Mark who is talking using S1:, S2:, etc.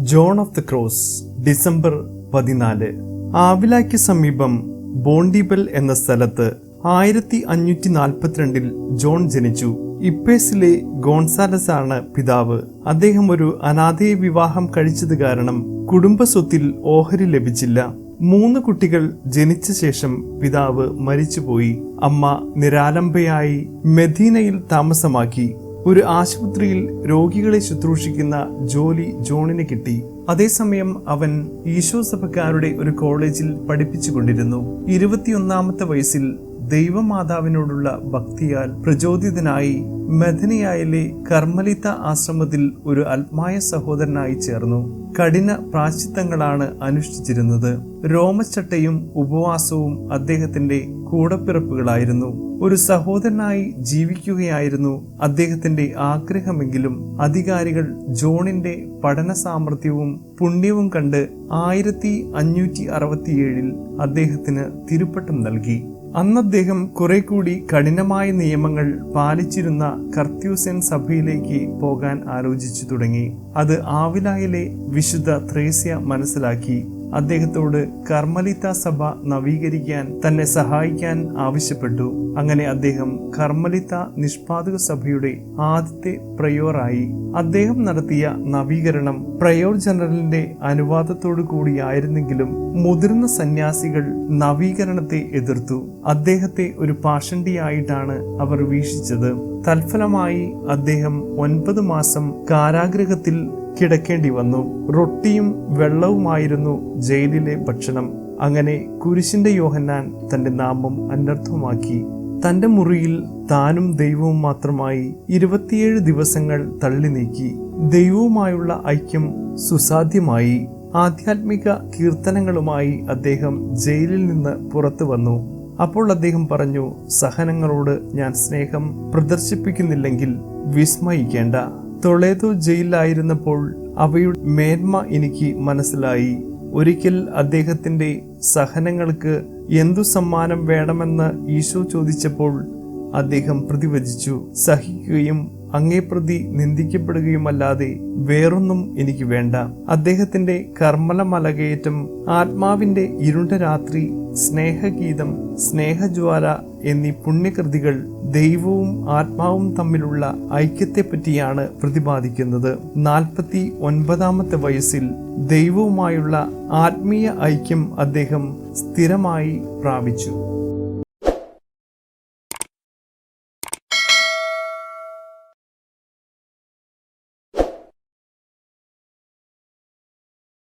S1: John of the cross December പതിനാല്. ആവിലായ്ക്ക് സമീപം ബോണ്ടിബൽ എന്ന സ്ഥലത്ത് ആയിരത്തി അഞ്ഞൂറ്റി നാൽപ്പത്തിരണ്ടിൽ ജോൺ ജനിച്ചു. ഇപ്പേസിലെ ഗോൺസാലസ് ആണ് പിതാവ്. അദ്ദേഹം ഒരു അനാഥയെ വിവാഹം കഴിച്ചത് കാരണം കുടുംബസ്വത്തിൽ ഓഹരി ലഭിച്ചില്ല. മൂന്ന് കുട്ടികൾ ജനിച്ച ശേഷം പിതാവ് മരിച്ചുപോയി. അമ്മ നിരാലംബയായി മെദീനയിൽ താമസമാക്കി. ഒരു ആശുപത്രിയിൽ രോഗികളെ ശുശ്രൂഷിക്കുന്ന ജോലി ജോണിന് കിട്ടി. അതേസമയം അവൻ ഈശോ സഭക്കാരുടെ ഒരു കോളേജിൽ പഠിപ്പിച്ചുകൊണ്ടിരുന്നു. ഇരുപത്തിയൊന്നാമത്തെ വയസ്സിൽ ദൈവമാതാവിനോടുള്ള ഭക്തിയാൽ പ്രചോദിതനായി മെഥനിയായിലെ കർമ്മലിത ആശ്രമത്തിൽ ഒരു ആത്മായ സഹോദരനായി ചേർന്നു. കഠിന പ്രാശ്ചിത്തങ്ങളാണ് അനുഷ്ഠിച്ചിരുന്നത്. രോമച്ചട്ടയും ഉപവാസവും അദ്ദേഹത്തിന്റെ കൂടപ്പിറപ്പുകളായിരുന്നു. ഒരു സഹോദരനായി ജീവിക്കുകയായിരുന്നു അദ്ദേഹത്തിന്റെ ആഗ്രഹമെങ്കിലും അധികാരികൾ ജോണിന്റെ പഠന സാമർഥ്യവും പുണ്യവും കണ്ട് ആയിരത്തി അഞ്ഞൂറ്റി അറുപത്തിയേഴിൽ അദ്ദേഹത്തിന് തിരുപ്പട്ടം നൽകി. അന്ന് അദ്ദേഹം കുറെ കൂടി കഠിനമായ നിയമങ്ങൾ പാലിച്ചിരുന്ന കർത്യൂസൻ സഭയിലേക്ക് പോകാൻ ആലോചിച്ചു തുടങ്ങി. അത് ആവിലായിലെ വിശുദ്ധ ത്രേസ്യ മനസ്സിലാക്കി. അദ്ദേഹത്തോട് കർമ്മലിത്ത സഭ നവീകരിക്കാൻ തന്നെ സഹായിക്കാൻ ആവശ്യപ്പെട്ടു. അങ്ങനെ അദ്ദേഹം കർമ്മലിത്ത നിഷ്പാതക സഭയുടെ ആദ്യത്തെ പ്രയോറായി. അദ്ദേഹം നടത്തിയ നവീകരണം പ്രയോർ ജനറലിന്റെ അനുവാദത്തോടു കൂടിയായിരുന്നെങ്കിലും മുതിർന്ന സന്യാസികൾ നവീകരണത്തെ എതിർത്തു. അദ്ദേഹത്തെ ഒരു പാഷണ്ടിയായിട്ടാണ് അവർ വീക്ഷിച്ചത്. തൽഫലമായി അദ്ദേഹം ഒൻപത് മാസം കാരാഗ്രഹത്തിൽ കിടക്കേണ്ടി വന്നു. റൊട്ടിയും വെള്ളവുമായിരുന്നു ജയിലിലെ ഭക്ഷണം. അങ്ങനെ കുരിശിന്റെ യോഹന്നാൻ തന്റെ നാമം അനർത്ഥമാക്കി. തന്റെ മുറിയിൽ താനും ദൈവവും മാത്രമായി ഇരുപത്തിയേഴ് ദിവസങ്ങൾ തള്ളി നീക്കി. ദൈവവുമായുള്ള ഐക്യം സുസാധ്യമായി. ആധ്യാത്മിക കീർത്തനങ്ങളുമായി അദ്ദേഹം ജയിലിൽ നിന്ന് പുറത്തു വന്നു. അപ്പോൾ അദ്ദേഹം പറഞ്ഞു സഹനങ്ങളോട് ഞാൻ സ്നേഹം പ്രദർശിപ്പിക്കുന്നില്ലെങ്കിൽ വിസ്മയിക്കേണ്ട. തൊളേതോ ജയിലിലായിരുന്നപ്പോൾ അവയുടെ മേന്മ എനിക്ക് മനസ്സിലായി. ഒരിക്കൽ അദ്ദേഹത്തിന്റെ സഹനങ്ങൾക്ക് എന്തു സമ്മാനം വേണമെന്ന് ഈശോ ചോദിച്ചപ്പോൾ അദ്ദേഹം പ്രതിവചിച്ചു. സഹിക്കുകയും അങ്ങേ പ്രതി നിന്ദിക്കപ്പെടുകയുമല്ലാതെ വേറൊന്നും എനിക്ക് വേണ്ട. അദ്ദേഹത്തിന്റെ കർമ്മല മലകയറ്റം ആത്മാവിന്റെ ഇരുണ്ട രാത്രി സ്നേഹഗീതം സ്നേഹജ്വാല എന്നീ പുണ്യകൃതികൾ ദൈവവും ആത്മാവും തമ്മിലുള്ള ഐക്യത്തെപ്പറ്റിയാണ് പ്രതിപാദിക്കുന്നത്. നാൽപ്പത്തി ഒൻപതാമത്തെ വയസ്സിൽ ദൈവവുമായുള്ള ആത്മീയ ഐക്യം അദ്ദേഹം സ്ഥിരമായി പ്രാപിച്ചു.